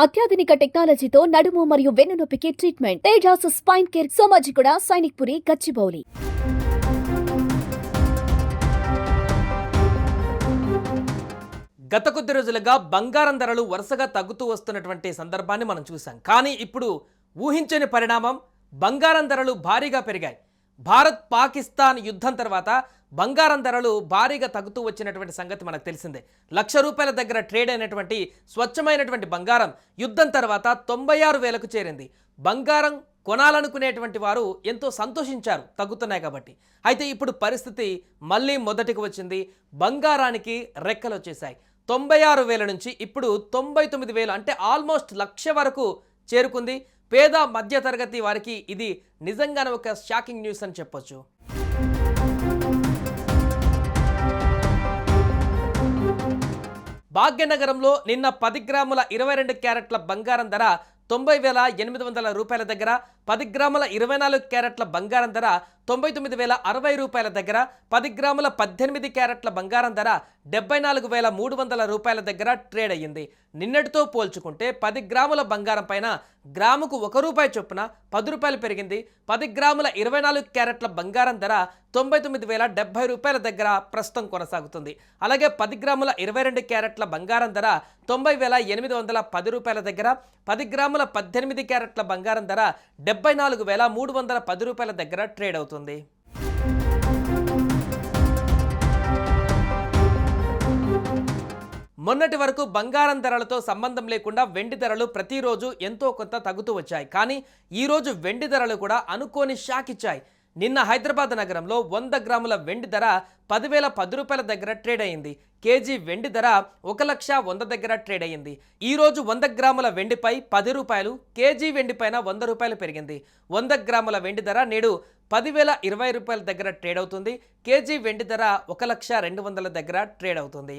అత్యాధునిక టెక్నాలజీతో నడుము మరియు వెన్నునొప్పికి treatment Tejas spine care Somajiguda Sainikpuri Gachibowli. గత కొద్ది రోజులుగా బంగారం ధరలు వరుసగా తగ్గుతూ వస్తున్నటువంటి సందర్భాన్ని మనం చూసాం కానీ ఇప్పుడు ఊహించని పరిణామం బంగారం ధరలు భారీగా పెరిగాయి. భారత్ పాకిస్తాన్ యుద్ధం తర్వాత బంగారం ధరలు భారీగా తగ్గుతూ వచ్చినటువంటి సంగతి మనకు తెలిసిందే. లక్ష రూపాయల దగ్గర ట్రేడ్ అయినటువంటి స్వచ్ఛమైనటువంటి బంగారం యుద్ధం తర్వాత తొంభై ఆరు వేలకు చేరింది. బంగారం కొనాలనుకునేటువంటి వారు ఎంతో సంతోషించారు తగ్గుతున్నాయి కాబట్టి. అయితే ఇప్పుడు పరిస్థితి మళ్ళీ మొదటికి వచ్చింది. బంగారానికి రెక్కలు వచ్చేసాయి తొంభై ఆరు వేల నుంచి ఇప్పుడు తొంభై తొమ్మిది వేలు అంటే ఆల్మోస్ట్ లక్ష వరకు చేరుకుంది. పేద మధ్యతరగతి వారికి ఇది నిజంగానే ఒక షాకింగ్ న్యూస్ అని చెప్పొచ్చు. భాగ్యనగరంలో నిన్న పది గ్రాముల ఇరవై రెండు క్యారెట్ల బంగారం ధర తొంభై వేల ఎనిమిది వందల రూపాయల దగ్గర పది గ్రాముల ఇరవై నాలుగు క్యారెట్ల బంగారం ధర తొంభై తొమ్మిది వేల అరవై రూపాయల దగ్గర పది గ్రాముల పద్దెనిమిది క్యారెట్ల బంగారం ధర డెబ్బై నాలుగు వేల మూడు వందల రూపాయల దగ్గర ట్రేడ్ అయ్యింది. నిన్నటితో పోల్చుకుంటే పది గ్రాముల బంగారం పైన గ్రాముకు ఒక రూపాయి చొప్పున పది రూపాయలు పెరిగింది. పది గ్రాముల ఇరవై నాలుగు క్యారెట్ల బంగారం ధర తొంభై తొమ్మిది వేల డెబ్బై రూపాయల దగ్గర ప్రస్తుతం కొనసాగుతుంది. అలాగే పది గ్రాముల ఇరవై రెండు క్యారెట్ల బంగారం ధర తొంభై వేల ఎనిమిది వందల పది రూపాయల దగ్గర పది గ్రాముల పద్దెనిమిది క్యారెట్ల బంగారం ధర డెబ్బై నాలుగు వేల మూడు వందల పది రూపాయల దగ్గర ట్రేడ్ అవుతుంది. మొన్నటి వరకు బంగారం ధరలతో సంబంధం లేకుండా వెండి ధరలు ప్రతిరోజు ఎంతో కొంత తగ్గుతూ వచ్చాయి. కానీ ఈరోజు వెండి ధరలు కూడా అనుకోని షాక్ ఇచ్చాయి. నిన్న హైదరాబాద్ నగరంలో వంద గ్రాముల వెండి ధర పదివేల పది రూపాయల దగ్గర ట్రేడ్ అయింది. కేజీ వెండి ధర ఒక లక్ష వంద దగ్గర ట్రేడ్ అయింది. ఈరోజు వంద గ్రాముల వెండిపై పది రూపాయలు కేజీ వెండి పైన వంద రూపాయలు పెరిగింది. వంద గ్రాముల వెండి ధర నేడు పదివేల ఇరవై రూపాయల దగ్గర ట్రేడ్ అవుతుంది. కేజీ వెండి ధర ఒక లక్ష రెండు వందల దగ్గర ట్రేడ్ అవుతుంది.